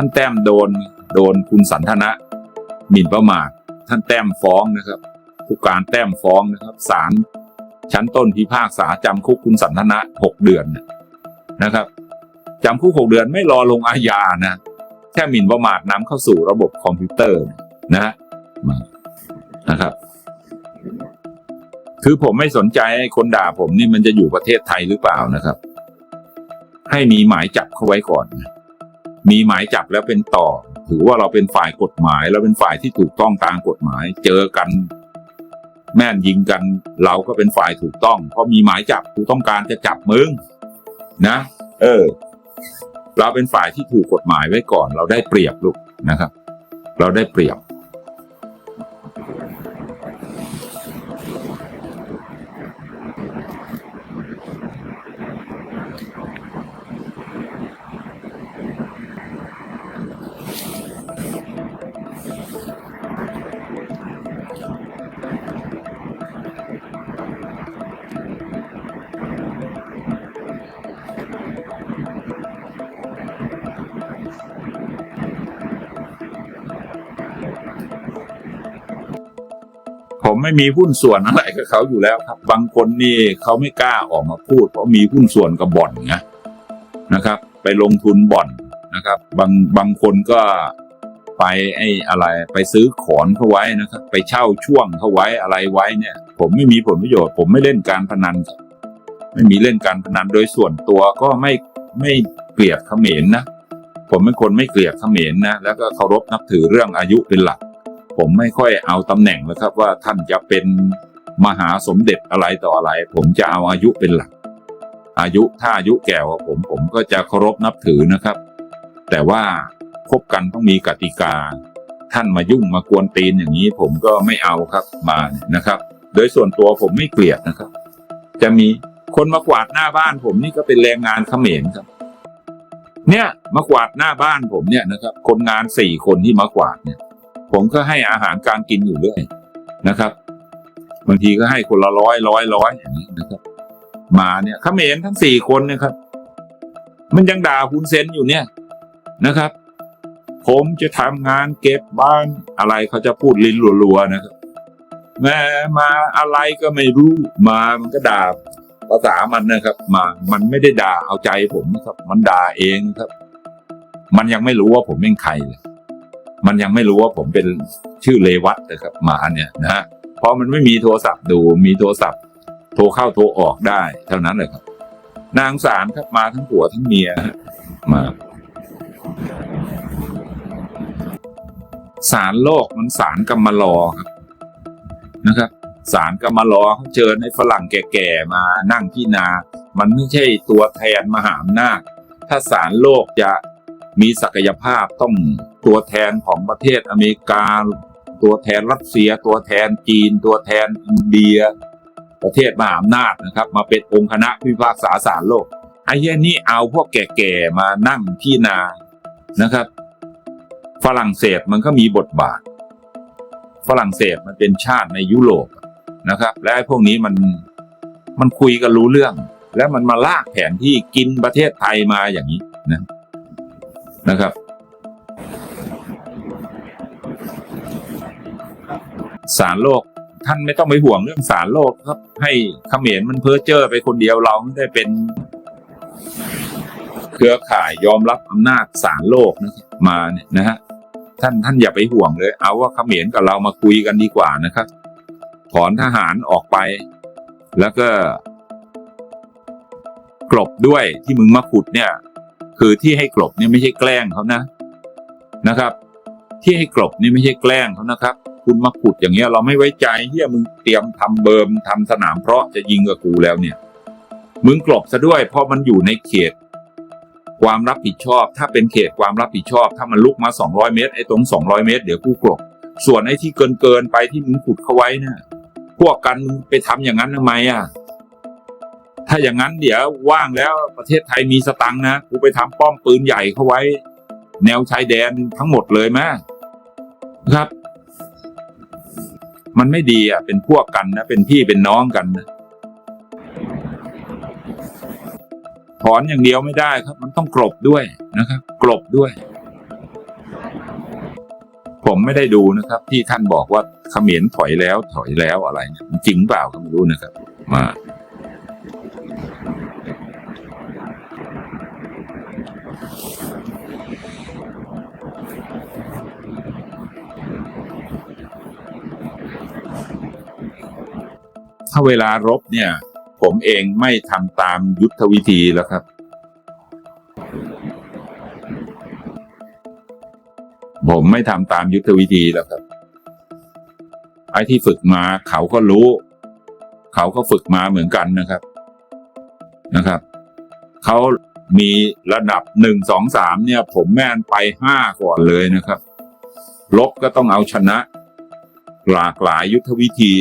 ท่านแต้มโดนโดนคุณสันทนะหมิ่นประมาทท่านแต้มฟ้องนะครับผู้การแต้มฟ้องนะครับศาลชั้นต้นพิพากษาจำคุกคุณสันทนะหกเดือนนะครับจำคุกหกเดือนไม่รอลงอาญานะแค่หมิ่นประมาทนำเข้าสู่ระบบคอมพิวเตอร์นะมานะครับ คือผมไม่สนใจคนด่าผมนี่มันจะอยู่ประเทศไทยหรือเปล่านะครับ ให้มีหมายจับเขาไว้ก่อนนะ มีหมายจับแล้วเป็นต่อ ถือว่าเราเป็นฝ่ายกฎหมาย เราเป็นฝ่ายที่ถูกต้องตามกฎหมาย เจอกัน แม่นยิงกัน เราก็เป็นฝ่ายถูกต้อง เพราะมีหมายจับกูต้องการจะจับมึงนะ เออ เราเป็นฝ่ายที่ถูกกฎหมายไว้ก่อน เราได้เปรียบลูกนะครับ เราได้เปรียบ ไม่มีหุ้นส่วนอะไรกับเขาอยู่แล้วครับ บางคนนี่เขาไม่กล้าออกมาพูด เพราะมีหุ้นส่วนกับบ่อนไงนะครับ ไปลงทุนบ่อนนะครับ บางบางคนก็ไปไอ้อะไรไปซื้อขอนเขาไว้นะครับ ไปเช่าช่วงเขาไว้อะไรไว้เนี่ย ผมไม่มีผลประโยชน์ ผมไม่เล่นการพนัน ไม่มีเล่นการพนันโดยส่วนตัวก็ไม่ไม่เกลียดเขมรนะผมเป็นคนไม่เกลียดเขมรนะแล้วก็เคารพนับถือเรื่องอายุเป็นหลัก ผมไม่ค่อยเอาตำแหน่งนะครับว่าท่านจะเป็นมหาสมเด็จอะไรต่ออะไร ผมจะเอาอายุเป็นหลัก อายุถ้าอายุแก่กว่าผมผมก็จะเคารพนับถือนะครับ แต่ว่าคบกันต้องมีกติกา ท่านมายุ่งมากวนตีนอย่างนี้ผมก็ไม่เอาครับมาเนี่ยนะครับ โดยส่วนตัวผมไม่เกลียดนะครับ จะมีคนมากวาดหน้าบ้านผมนี่ก็เป็นแรงงานเขมรครับ เนี่ยมากวาดหน้าบ้านผมเนี่ยนะครับ คนงานสี่คนที่มากวาดเนี่ย ผมก็ให้อาหารการกินอยู่เรื่อยนะครับ บางทีก็ให้คนละร้อยร้อยร้อยอย่างนี้นะครับมาเนี่ยเขมรทั้งสี่คนเนะครับ มันยังด่าคุณเซนอยู่เนี่ยนะครับ ผมจะทำงานเก็บบ้านอะไรเขาจะพูดลิ้นรัวๆนะครับแม่มาอะไรก็ไม่รู้มามันก็ด่าภาษามันนะครับ มา มันไม่ได้ด่าเอาใจผมนะครับ มันด่าเองครับ มันยังไม่รู้ว่าผมเป็นใครเลย มันยังไม่รู้ว่าผมเป็นชื่อเลวัตนะครับหมาเนี่ยนะฮะเพราะมันไม่มีโทรศัพท์ดูมีโทรศัพท์ โทรเข้าโทรออกได้เท่านั้นเลยครับ นางสารครับมาทั้งผัวทั้งเมียมาสารโลกมันสารกำมะลอครับนะครับสารกำมะลอเขาเชิญให้ฝรั่งแก่ๆมานั่งที่นา มันไม่ใช่ตัวแทนมหาอำนาจถ้าสารโลกจะ มีศักยภาพต้องตัวแทนของประเทศอเมริกา ตัวแทนรัสเซีย ตัวแทนจีน ตัวแทนอินเดีย ประเทศมหาอำนาจนะครับ มาเป็นองค์คณะพิพากษาศาลโลกไอ้เหี้ยนี่เอาพวกแก่ๆมานั่งที่นานะครับ ฝรั่งเศสมันก็มีบทบาท ฝรั่งเศสมันเป็นชาติในยุโรปนะครับ และไอ้พวกนี้มันมันคุยกันรู้เรื่อง แล้วมันมาลากแผนที่กินประเทศไทยมาอย่างนี้นะ นะครับ สารโลกท่านไม่ต้องไปห่วงเรื่องสารโลกครับ ให้เขมรมันเพ้อเจ้อไปคนเดียวเราไม่ได้เป็น เครือข่ายยอมรับอำนาจสารโลกนะมาเนี่ยนะฮะท่านท่านอย่าไปห่วงเลย เอาว่าเขมรกับเรามาคุยกันดีกว่านะครับ ถอนทหารออกไป แล้วก็ กลบด้วยที่มึงมาขุดเนี่ย คือที่ให้กลบเนี่ยไม่ใช่แกล้งเขานะนะครับ ที่ให้กลบนี่ไม่ใช่แกล้งเขานะครับ คุณมาขุดอย่างเงี้ย เราไม่ไว้ใจเฮียมึงเตรียมทำเบิมทำสนามเพราะจะยิงกับกูแล้วเนี่ย มึงกลบซะด้วยเพราะมันอยู่ในเขต ความรับผิดชอบ ถ้าเป็นเขตความรับผิดชอบ ถ้ามันลุกมา 200 เมตรไอ้ตรง 200 เมตรเดี๋ยวกูกลบส่วนไอ้ที่เกินเกินไปที่มึงขุดเขาไว้เนี่ยพวกกันมึงไปทำอย่างนั้นทำไมอะ ถ้าอย่างนั้นเดี๋ยวว่างแล้วประเทศไทยมีสตังค์นะกูไปทำป้อมปืนใหญ่เข้าไว้ แนวชายแดนทั้งหมดเลยแม่ครับ มันไม่ดีอะ เป็นพวกกันนะ เป็นพี่เป็นน้องกันนะถอนอย่างเดียวไม่ได้ครับ มันต้องกลบด้วยนะครับ กลบด้วย ผมไม่ได้ดูนะครับ ที่ท่านบอกว่าเขมรถอยแล้วถอยแล้วอะไรเนี่ยจริงเปล่าก็ไม่รู้นะครับ มาาเวลารบเนี่ย ผมเองไม่ทำตามยุทธวิธีแล้วครับ ผมไม่ทำตามยุทธวิธีแล้วครับ ไอ้ที่ฝึกมาเขาก็รู้ เขาก็ฝึกมาเหมือนกันนะครับ นะครับ เขามีระดับหนึ่งสองสามเนี่ย ผมแม่นไปห้าก่อนเลยนะครับ ลบก็ต้องเอาชนะ หลากหลายยุทธวิธี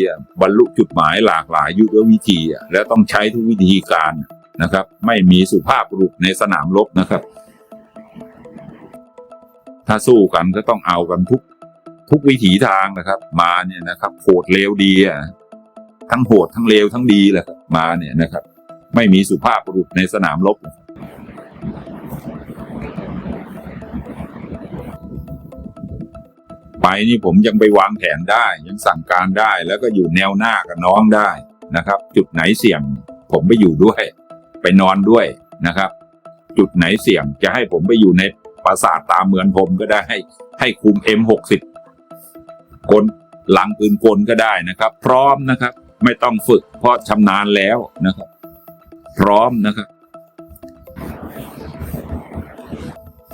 บรรลุจุดหมายหลากหลายยุทธวิธี และต้องใช้ทุกวิธีการนะครับ ไม่มีสุภาพบุรุษในสนามรบนะครับ ถ้าสู้กันก็ต้องเอากันทุกทุกวิถีทางนะครับ มาเนี่ยนะครับโหดเลวดีอะทั้งโหดทั้งเลวทั้งดีแหละมาเนี่ยนะครับ ไม่มีสุภาพบุรุษในสนามรบ ไปนี่ผมยังไปวางแผนได้ ยังสั่งการได้ แล้วก็อยู่แนวหน้ากับน้องได้นะครับ จุดไหนเสี่ยง ผมไปอยู่ด้วย ไปนอนด้วยนะครับ จุดไหนเสี่ยงจะให้ผมไปอยู่ในปราสาทตามเมืองผมก็ได้ให้ให้คุม M60 กลหลังปืนกลก็ได้นะครับ พร้อมนะครับ ไม่ต้องฝึกเพราะชำนาญแล้วนะครับ พร้อมนะครับ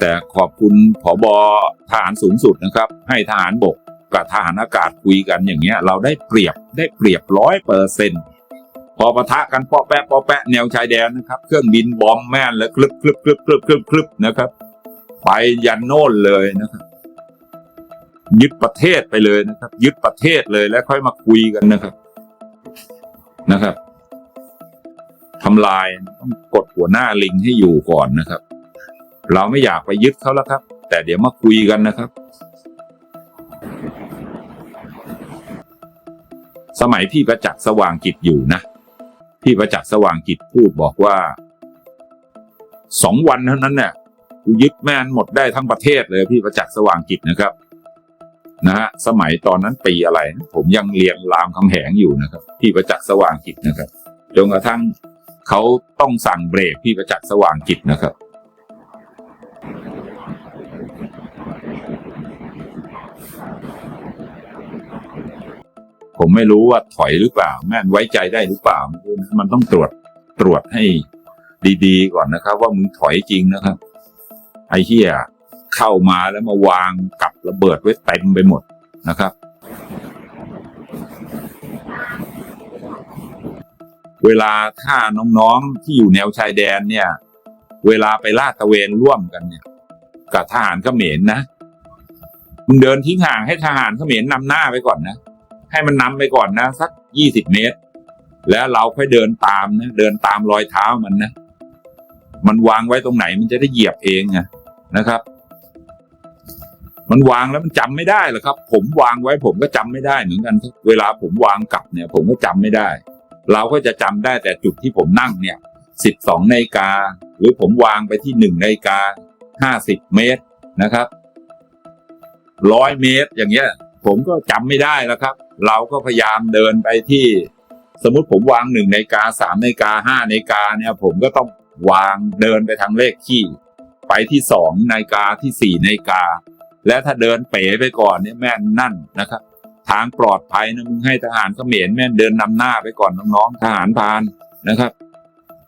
แต่ขอบคุณผอบอทหารสูงสุดนะครับ ให้ทหารบกกับทหารอากาศคุยกันอย่างเงี้ย เราได้เปรียบได้เปรียบร้อยเปอร์เซ็นพอปะทะกันปอแปะปอแปะแนวชายแดนนะครับ เครื่องบินบอมแม่นแล้วคลึบคลึบคลึบคลึบคลึบคลึบนะครับ ไปยันโน่นเลยนะครับยึดประเทศไปเลยนะครับ ยึดประเทศเลยแล้วค่อยมาคุยกันนะครับนะครับทำลายต้องกดหัวหน้าลิงให้อยู่ก่อนนะครับ เราไม่อยากไปยึดเขาแล้วครับ แต่เดี๋ยวมาคุยกันนะครับ สมัยพี่ประจักษ์สว่างจิตอยู่นะ พี่ประจักษ์สว่างจิตพูดบอกว่าสองวันเท่านั้นเนี่ยกูยึดแม่นหมดได้ทั้งประเทศเลยพี่ประจักษ์สว่างจิตนะครับนะฮะสมัยตอนนั้นปีอะไร ผมยังเรียนรามคำแหงอยู่นะครับ พี่ประจักษ์สว่างจิตนะครับจนกระทั่งเขาต้องสั่งเบรกพี่ประจักษ์สว่างจิตนะครับ ผมไม่รู้ว่าถอยหรือเปล่า แม่นไว้ใจได้หรือเปล่า มันต้องตรวจตรวจให้ดีๆก่อนนะครับ ว่ามึงถอยจริงนะครับ ไอ้เหี้ยเข้ามาแล้วมาวางกับระเบิดไว้เต็มไปหมดนะครับ เวลาถ้าน้องๆที่อยู่แนวชายแดนเนี่ย เวลาไปลาดตะเวนร่วมกันเนี่ย กับทหารเขมรนะมึงเดินทิ้งห่างให้ทหารเขมรนำหน้าไปก่อนนะ ให้มันนำไปก่อนนะสักยี่สิบเมตร แล้วเราค่อยเดินตามนะเดินตามรอยเท้ามันนะ มันวางไว้ตรงไหนมันจะได้เหยียบเองไงนะครับ มันวางแล้วมันจำไม่ได้หรอครับ ผมวางไว้ผมก็จำไม่ได้เหมือนกัน เวลาผมวางกลับเนี่ย ผมก็จำไม่ได้ เราก็จะจำได้แต่จุดที่ผมนั่งเนี่ยสิบสองนาฬิกา หรือผมวางไปที่หนึ่งนาฬิกาห้าสิบเมตรนะครับร้อยเมตรอย่างเงี้ย ผมก็จำไม่ได้แล้วครับ เราก็พยายามเดินไปที่ สมมติผมวางหนึ่งในกาสามในกาห้าในกาเนี่ยผมก็ต้องวางเดินไปทางเลขที่ไปที่สองในกาที่สี่ในกา และถ้าเดินเป๋ไปก่อนเนี่ยแม่นนั่นนะครับ ทางปลอดภัยนะมึงให้ทหารเขมรแม่นเดินนำหน้าไปก่อนน้องๆทหารพานนะครับ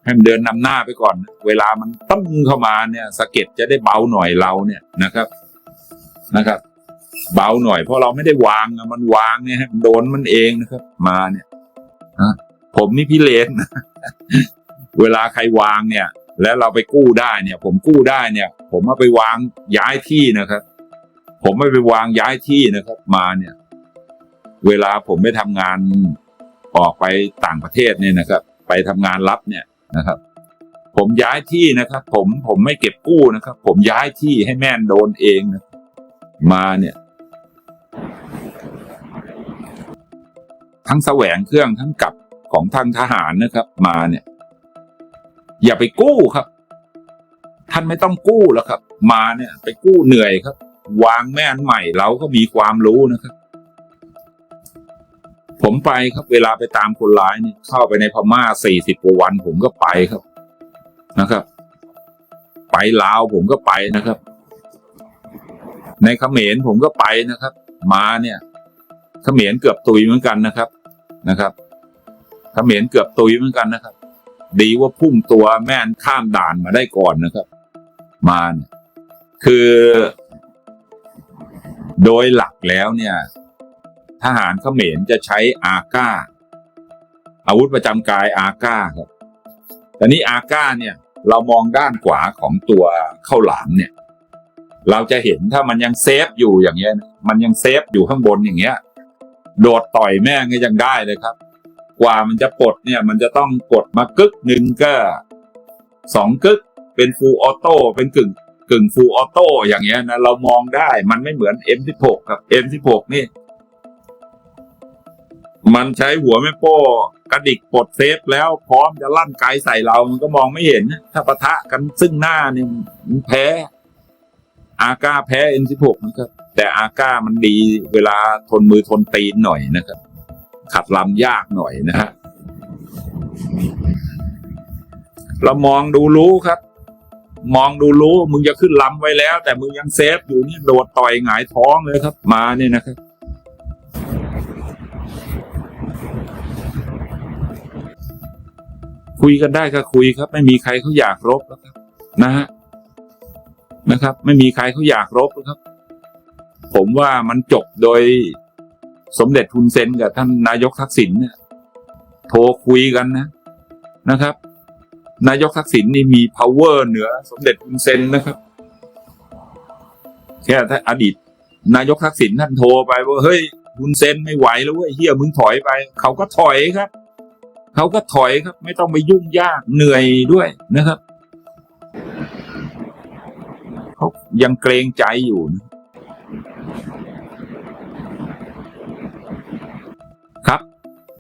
ให้มันเดินนำหน้าไปก่อน เวลามันตั้งเข้ามาเนี่ยสะเก็ดจะได้เบาหน่อยเราเนี่ยนะครับนะครับ เบาหน่อยเพราะเราไม่ได้วางนะมันวางเนี่ยให้มันโดนมันเองนะครับ มาเนี่ยนะผมนี่พี่เลนนะเวลาใครวางเนี่ย แล้วเราไปกู้ได้เนี่ย ผมกู้ได้เนี่ย ผมเอาไปวางย้ายที่นะครับ ผมไม่ไปวางย้ายที่นะครับ มาเนี่ย เวลาผมไปทำงานออกไปต่างประเทศเนี่ยนะครับ ไปทำงานรับเนี่ยนะครับ ผมย้ายที่นะครับ ผมผมไม่เก็บกู้นะครับ ผมย้ายที่ให้แม่นโดนเองนะมาเนี่ย ทั้งแสวงเครื่องทั้งกับของทางทหารนะครับ มาเนี่ย อย่าไปกู้ครับ ท่านไม่ต้องกู้แล้วครับ มาเนี่ย ไปกู้เหนื่อยครับ วางแม่นใหม่เราก็มีความรู้นะครับ ผมไปครับ เวลาไปตามคนร้ายเนี่ยเข้าไปในพม่าสี่สิบกว่าวัน ผมก็ไปครับนะครับ ไปลาวผมก็ไปนะครับ ในเขมรผมก็ไปนะครับ มาเนี่ยเขมรเกือบตุยเหมือนกันนะครับ นะครับเขมรเกือบตุยเหมือนกันนะครับ ดีว่าพุ่งตัวแม่นข้ามด่านมาได้ก่อนนะครับ มาเนี่ยคือ โดยหลักแล้วเนี่ย ทหารเขมรจะใช้อาก้า อาวุธประจำกายอาก้าครับแต่นี้อาก้าเนี่ย เรามองด้านขวาของตัวข้าวหลามเนี่ย เราจะเห็นถ้ามันยังเซฟอยู่อย่างเงี้ย มันยังเซฟอยู่ข้างบนอย่างเงี้ย โดดต่อยแม่งก็ยังได้เลยครับ กว่ามันจะปลดเนี่ย มันจะต้องกดมากึกหนึ่งก็สองกึกเป็นฟูลออโต้เป็นกึ่งกึ่งฟูลออโต้อย่างเงี้ยนะเรามองได้มันไม่เหมือน M16 ครับ M16 นี่ มันใช้หัวแม่โป้กระดิกปลดเซฟแล้วพร้อมจะลั่นไกใส่เรามันก็มองไม่เห็นนะถ้าปะทะกันซึ่งหน้าเนี่ยแพ้ อาก้าแพ้ N16 นะครับ แต่อาก้ามันดีเวลาทนมือทนตีนหน่อยนะครับ ขัดลำยากหน่อยนะฮะเรามองดูรู้ครับ มองดูรู้มึงจะขึ้นลำไว้แล้ว แต่มึงยังเซฟอยู่นี่โดดต่อยหงายท้องเลยครับ มาเนี่ยนะครับคุยกันได้ก็คุยครับ ไม่มีใครเขาอยากรบแล้วครับ นะฮะ นะครับ ไม่มีใครเขาอยากรบแล้วครับ ผมว่ามันจบโดยสมเด็จทุนเซนกับท่านนายกทักษิณเนี่ยโทรคุยกันนะนะครับ นายกทักษิณนี่มี power เหนือ สมเด็จทุนเซนนะครับแค่ถ้าอดีต นายกทักษิณท่านโทรไปว่าเฮ้ยทุนเซนไม่ไหวแล้วเว้ยเฮียมึงถอยไป เขาก็ถอยครับ เขาก็ถอยครับ ไม่ต้องไปยุ่งยากเหนื่อยด้วยนะครับ เขายังเกรงใจอยู่นะ